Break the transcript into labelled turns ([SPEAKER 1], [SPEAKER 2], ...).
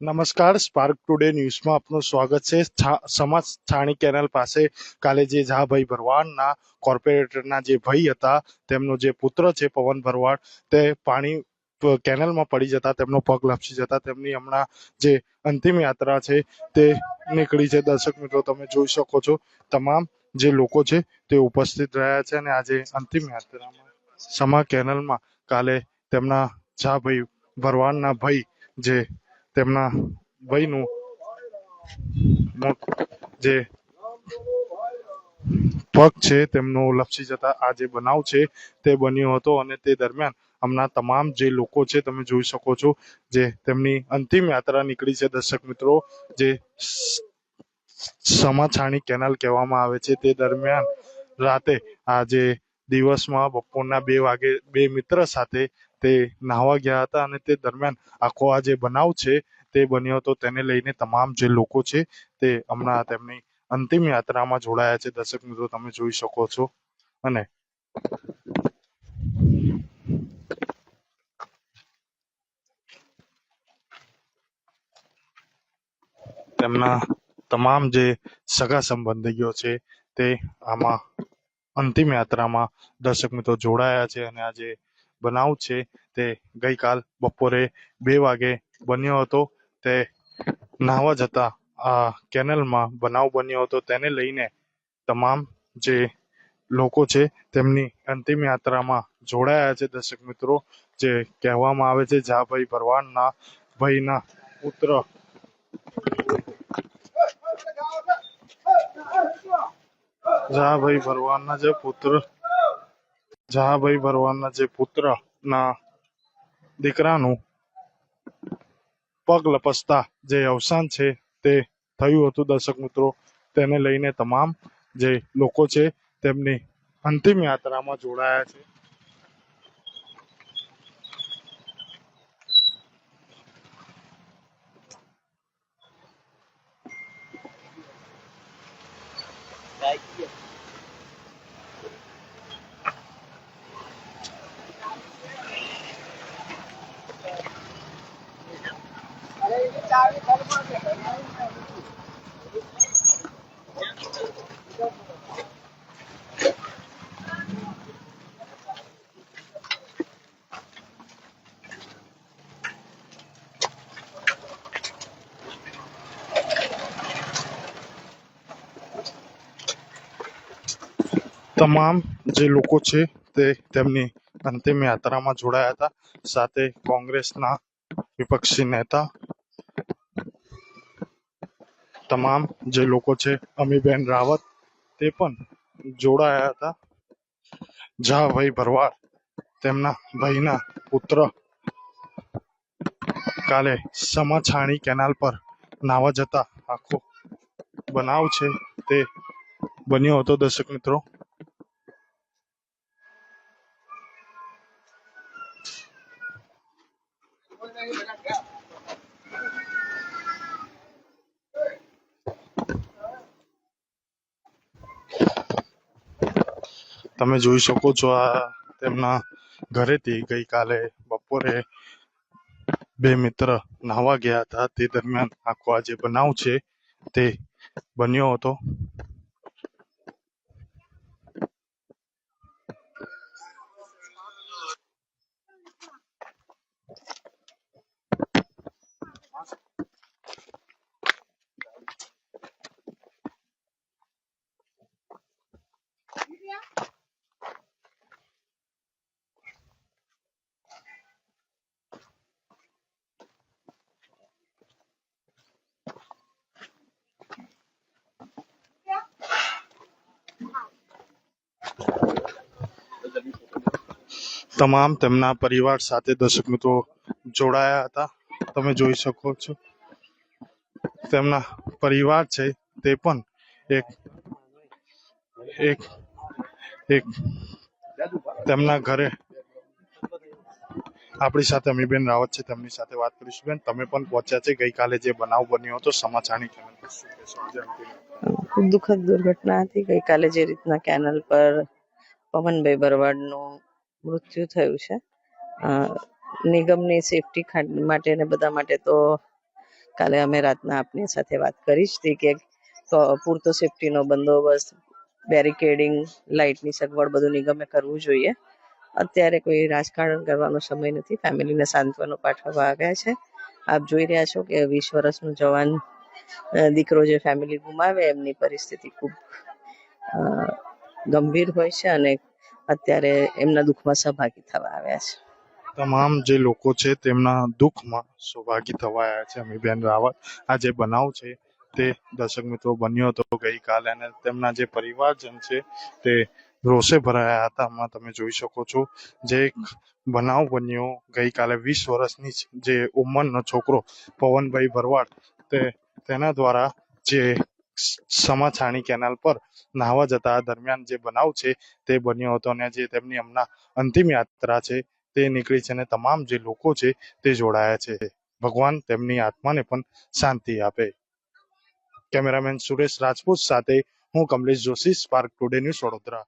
[SPEAKER 1] નમસ્કાર spark today ન્યૂઝમાં આપનું સ્વાગત છે. સમાજ સ્થાનિક કેનાલ પાસે કાલે જે ઝાભાઈ ભરવાડના કોર્પોરેટરના જે ભાઈ હતા, તેમનો જે પુત્ર છે પવન ભરવાડ, તે પાણી કેનાલમાં પડી જતા, તેમનો પગ લપસી જતા, તેમની હમણાં જે અંતિમ યાત્રા છે તે નીકળી છે. દર્શક મિત્રો, તમે જોઈ શકો છો, તમામ જે લોકો છે તે ઉપસ્થિત રહ્યા છે અને આજે અંતિમ યાત્રામાં સમા કેનાલમાં કાલે તેમના ઝાભાઈ ભરવાડના ભાઈ જે તેમના ભાઈનું જે પગ છે તેમનો લપસી જતા આ જે બનાવ છે તે બન્યો હતો અને તે દરમિયાન હમણાં તમામ જે લોકો છે તમે જોઈ શકો છો જે તેમની અંતિમ યાત્રા નીકળી છે. દર્શક મિત્રો, જે સમાછાણી કેનાલ કહેવામાં આવે છે તે દરમિયાન રાતે આ જે દિવસમાં બપોરના બે વાગે બે મિત્ર સાથે તે નાહવા ગયા હતા અને તે દરમિયાન આખો આ જે બનાવ છે તે બન્યો હતો તેને લઈને તમામ જે લોકો છે તે હમણાં તેમની અંતિમ યાત્રામાં જોડાયા છે. દર્શક મિત્રો, તમે જોઈ શકો છો. અને તેમના તમામ જે સગા સંબંધીઓ છે તે આમાં અંતિમ યાત્રામાં દર્શક મિત્રો જોડાયા છે અને આ જે બનાવ છે તે ગઈકાલ બપોરે બે વાગે બન્યો હતો. તે નાહવા જતા આ કેનલમાં બનાવ બન્યો હતો. તેને લઈને તમામ જે લોકો છે તેમની અંતિમ યાત્રામાં જોડાયા છે. દર્શક મિત્રો, જે કહેવામાં આવે છે જાભાઈ ભરવાડના ભાઈના પુત્ર. જાભાઈ ભરવાડના જે પુત્ર જહાભાઈ ભરવાડના જે પુત્ર ના દીકરાનું પગ લપસતા જે અવસાન છે તે થયું હતું, દર્શક મિત્રો. તેને લઈને તમામ જે લોકો છે તેમની અંતિમ યાત્રામાં જોડાયા છે. તમામ જે લોકો છે, તે તેમની અંતિમ યાત્રામાં જોડાયા હતા. સાથે કોંગ્રેસના વિપક્ષી નેતા, તમામ જે લોકો છે, અમીબેન રાવત, તે પણ જોડાયા હતા. જહાભાઈ ભરવાડ, તેમના ભાઈના પુત્ર, કાલે સમાછાણી કેનાલ પર નાવા જતા આખો બનાવ છે, તે બન્યો હતો દર્શક મિત્રો. તમે જોઈ શકો છો આ તેમના ઘરેથી ગઈકાલે બપોરે બે મિત્ર નાહવા ગયા હતા. તે દરમિયાન આખો આ જે બનાવ છે તે બન્યો હતો. તમામ તેમના પરિવાર સાથે દર્શક મિત્રો જોડાયા હતા. તમે જોઈ શકો છો. તેમના પરિવાર છે તે પણ એક એક એક તેમના ઘરે આપણી સાથે અમીબેન રાવત છે. તેમની સાથે વાત કરીશું બેન. તમે પણ પહોંચ્યા છે. ગઈકાલે જે બનાવ બન્યો હતો, સમાચારની
[SPEAKER 2] ખૂબ દુઃખદ દુર્ઘટના હતી. ગઈકાલે જે રીતના કેનલ પર પવનભાઈ ભરવાડનું મૃત્યુ થયું છે. નિગમની સેફટી માટે ને બધા માટે તો કાલે અમે રાતના આપની સાથે વાત કરી જ હતી કે પૂરતો સેફટીનો બંદોબસ્ત બેરિકેડિંગ લાઇટની સગવડ બધું નિગમે કરવું જોઈએ. અત્યારે કોઈ રાજકારણ કરવાનો સમય નથી. ફેમિલીને સાંત્વનો પાઠવવા આવ્યા છે. આપ જોઈ રહ્યા છો કે વીસ વર્ષનું જવાન દીકરો જે ફેમિલી ગુમાવે એમની પરિસ્થિતિ ખૂબ ગંભીર હોય છે અને અત્યારે એમના દુઃખમાં સહભાગી થવા આવ્યા છે.
[SPEAKER 1] તમામ જે લોકો છે તેમના દુઃખમાં સૌભાગી થવા આવ્યા છે, અમીબેન રાવત. આ જે બનાવ છે તે દર્શક મિત્રો બન્યો હતો ગઈકાલે અને તેમના જે પરિવારજન છે તે રોષે ભરાયા હતા. આમાં તમે જોઈ શકો છો જે બનાવ બન્યો ગઈકાલે વીસ વર્ષની જે ઉંમરનો છોકરો પવનભાઈ ભરવાડ તે તેના દ્વારા જે સમાછાણી કેનાલ પર નાહવા જતા દરમિયાન જે બનાવ છે તે બન્યો હતો અને જે તેમની હમણાં અંતિમ યાત્રા છે તે નીકળી છે અને તમામ જે લોકો છે તે જોડાયા છે. ભગવાન તેમની આત્માને પણ શાંતિ આપે. કેમેરામેન સુરેશ રાજપૂત સાથે હું Kamlesh Joshi spark today news Vadodara.